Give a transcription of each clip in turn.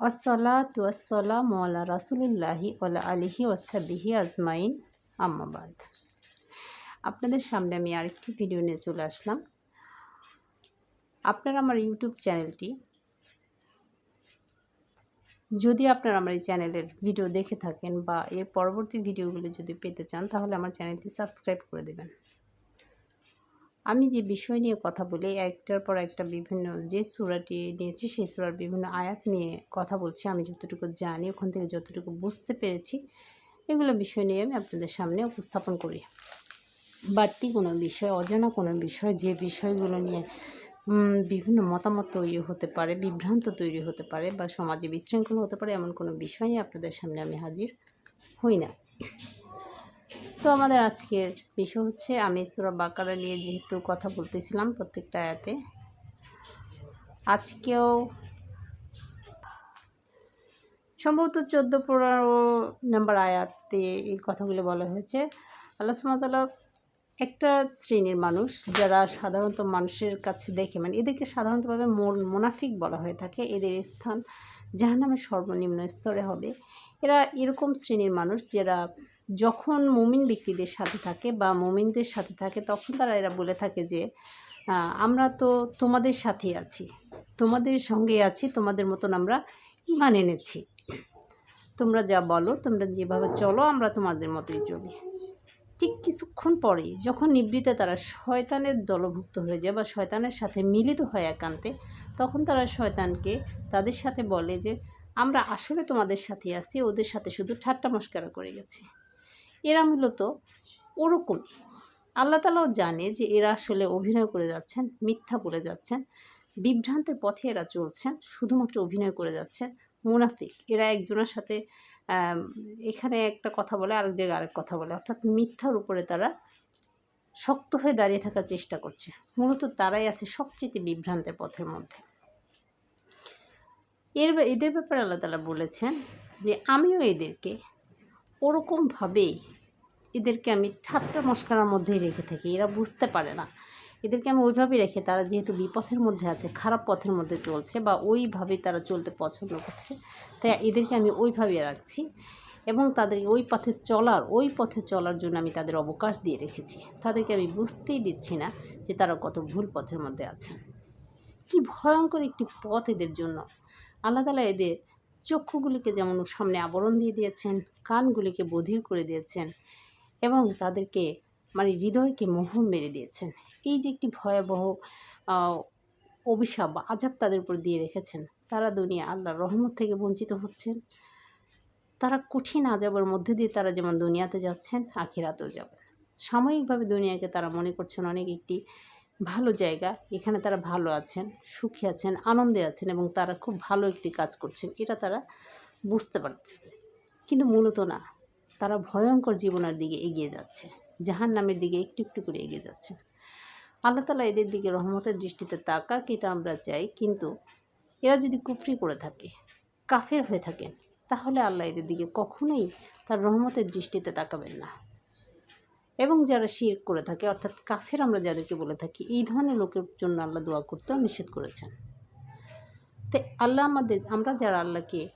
আসসালাত আলা রাসুলুল্লাহি ওলা আলিহি ওয়াসাবিহি আজমাইন। আম্মাবাদ আপনাদের সামনে আমি আরেকটি ভিডিও নিয়ে চলে আসলাম। আপনারা আমার ইউটিউব চ্যানেলটি যদি আপনারা আমার এই চ্যানেলের ভিডিও দেখে থাকেন বা এর পরবর্তী ভিডিওগুলো যদি পেতে চান, তাহলে আমার চ্যানেলটি সাবস্ক্রাইব করে দেবেন। আমি যে বিষয় নিয়ে কথা বলি, একটার পর একটা বিভিন্ন যে সুরাটি নিয়েছি, সেই সুরার বিভিন্ন আয়াত নিয়ে কথা বলছি, আমি যতটুকু জানি, ওখান থেকে যতটুকু বুঝতে পেরেছি, এগুলো বিষয় নিয়ে আমি আপনাদের সামনে উপস্থাপন করি। বাড়তি কোনো বিষয়, অজানা কোনো বিষয়, যে বিষয়গুলো নিয়ে বিভিন্ন মতামত তৈরি হতে পারে, বিভ্রান্ত তৈরি হতে পারে, বা সমাজে বিশৃঙ্খল হতে পারে, এমন কোনো বিষয় নিয়ে আপনাদের সামনে আমি হাজির হই না। তো আমাদের আজকের বিষয় হচ্ছে, আমি সুরা বাকারা নিয়ে যেহেতু কথা বলতেছিলাম প্রত্যেকটা আয়াতে। আজকেও সম্ভবত চোদ্দ, পনেরো নাম্বার আয়াতে এই কথাগুলো বলা হয়েছে। আল্লাহ সুমতাল্লাহ একটা শ্রেণির মানুষ যারা সাধারণত মানুষের কাছে দেখে মানে এদেরকে সাধারণতভাবে মোনাফিক বলা হয়ে থাকে, এদের স্থান জাহান্নামের সর্বনিম্ন স্তরে হবে। এরা এরকম শ্রেণির মানুষ যারা যখন মুমিন ব্যক্তিদের সাথে থাকে বা মুমিনদের সাথে থাকে, তখন তারা এরা বলে থাকে যে আমরা তো তোমাদের সাথে আছি। তোমাদের সঙ্গে আছি, তোমাদের মতন আমরা ইমান এনেছি। তোমরা যা বলো, তোমরা যেভাবে চলো, আমরা তোমাদের মতোই চলি। ঠিক কিছুক্ষণ পরেই যখন নিবৃতে তারা শয়তানের দলভুক্ত হয়ে যায় বা শয়তানের সাথে মিলিত হয় একান্তে, তখন তারা শয়তানকে তাদের সাথে বলে যে, আমরা আসলে তোমাদের সাথে আছি, ওদের সাথে শুধু ঠাট্টা মস্কারা করে গেছে। এরা মূলত ওরকম আল্লাহ তালাও জানে যে এরা আসলে অভিনয় করে যাচ্ছেন, মিথ্যা বলে যাচ্ছেন। বিভ্রান্তের পথে এরা চলছেন, শুধুমাত্র অভিনয় করে যাচ্ছেন মুনাফিক, এরা একজনের সাথে এখানে একটা কথা বলে, আরেক জায়গায় আরেক কথা বলে। অর্থাৎ মিথ্যার উপরে তারা শক্ত হয়ে দাঁড়িয়ে থাকার চেষ্টা করছে। মূলত তারাই আছে সবচেয়ে বিভ্রান্তের পথের মধ্যে। এর এদের ব্যাপারে আল্লাহ তালা বলেছেন যে, আমিও এদেরকে ওরকমভাবেই এদেরকে আমি ঠাট্টা মস্কারার মধ্যেই রেখে থাকি। এরা বুঝতে পারে না এদেরকে আমি ওইভাবেই রেখে তারা যেহেতু বিপথের মধ্যে আছে, খারাপ পথের মধ্যে চলছে বা ওইভাবেই তারা চলতে পছন্দ করছে, তাই এদেরকে আমি ওইভাবেই রাখছি এবং তাদের ওই পথে চলার, ওই পথে চলার জন্য আমি তাদের অবকাশ দিয়ে রেখেছি। তাদেরকে আমি বুঝতেই দিচ্ছি না যে তারা কত ভুল পথের মধ্যে আছেন কি ভয়ঙ্কর একটি পথ এদের জন্য। আল্লাহ তালা এদের চক্ষুগুলিকে যেমন সামনে আবরণ দিয়ে দিয়েছেন, কানগুলিকে বধির করে দিয়েছেন এবং তাদেরকে মানে হৃদয়কে মোহ মেরে দিয়েছেন। এই যে একটি ভয়াবহ অভিশাপ আজাব তাদের উপর দিয়ে রেখেছেন, তারা দুনিয়া আল্লাহর রহমত থেকে বঞ্চিত হচ্ছেন। তারা কঠিন আজাবের মধ্যে দিয়ে তারা যেমন দুনিয়াতে যাচ্ছেন, আখিরাতেও যাবেন। সাময়িকভাবে দুনিয়াকে তারা মনে করছেন অনেক একটি ভালো জায়গা। এখানে তারা ভালো আছেন, সুখী আছেন, আনন্দে আছেন এবং তারা খুব ভালো একটি কাজ করছেন। এটা তারা বুঝতে পারছে কিন্তু মূলত না, তারা ভয়ঙ্কর জীবনের দিকে এগিয়ে যাচ্ছে। জাহান নামের দিকে একটু একটু করে এগিয়ে যাচ্ছে। আল্লাহ তালা এদের দিকে রহমতের দৃষ্টিতে তাকাক, এটা আমরা চাই। কিন্তু এরা যদি কুফরি করে থাকে, কাফের হয়ে থাকেন তাহলে আল্লাহ এদের দিকে কখনোই তার রহমতের দৃষ্টিতে তাকাবেন না। এবং যারা শির করে থাকে, অর্থাৎ কাফের আমরা যাদেরকে বলে থাকি, এই ধরনের লোকের জন্য আল্লাহ দোয়া করতেও নিষেধ করেছেন। তো আল্লাহ আমাদের, আমরা যারা আল্লাহকে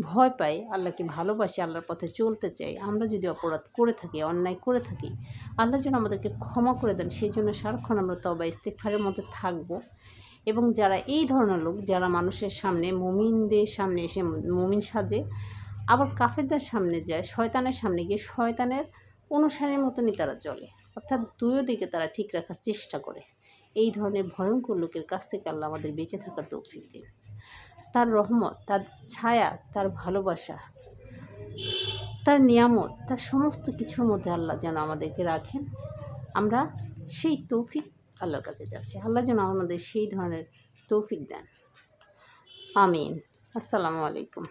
ভয় পাই, আল্লাহকে ভালোবাসি, আল্লাহর পথে চলতে চাই, আমরা যদি অপরাধ করে থাকি, অন্যায় করে থাকি, আল্লাহ যেন আমাদেরকে ক্ষমা করে দেন, সেই জন্য সারাক্ষণ আমরা তবা ইস্তেকফারের মধ্যে থাকব। এবং যারা এই ধরনের লোক, যারা মানুষের সামনে, মুমিনদের সামনে এসে মুমিন সাজে, আবার কাফেরদের সামনে যায়, শয়তানের সামনে গিয়ে শয়তানের অনুসারীর মতনই তারা চলে। অর্থাৎ দুয়ো দিকে তারা ঠিক রাখার চেষ্টা করে। এই ধরনের ভয়ঙ্কর লোকের কাছ থেকে আল্লাহ আমাদের বেঁচে থাকার তৌফিক দিন। তার রহমত, তার ছায়া, তার ভালোবাসা, তার নিয়ামত, তার সমস্ত কিছুর মধ্যে আল্লাহ যেন আমাদেরকে রাখেন। আমরা সেই তৌফিক আল্লাহর কাছে যাচ্ছি। আল্লাহ যেন আমাদের সেই ধরনের তৌফিক দেন। আমিন। আসসালামু আলাইকুম।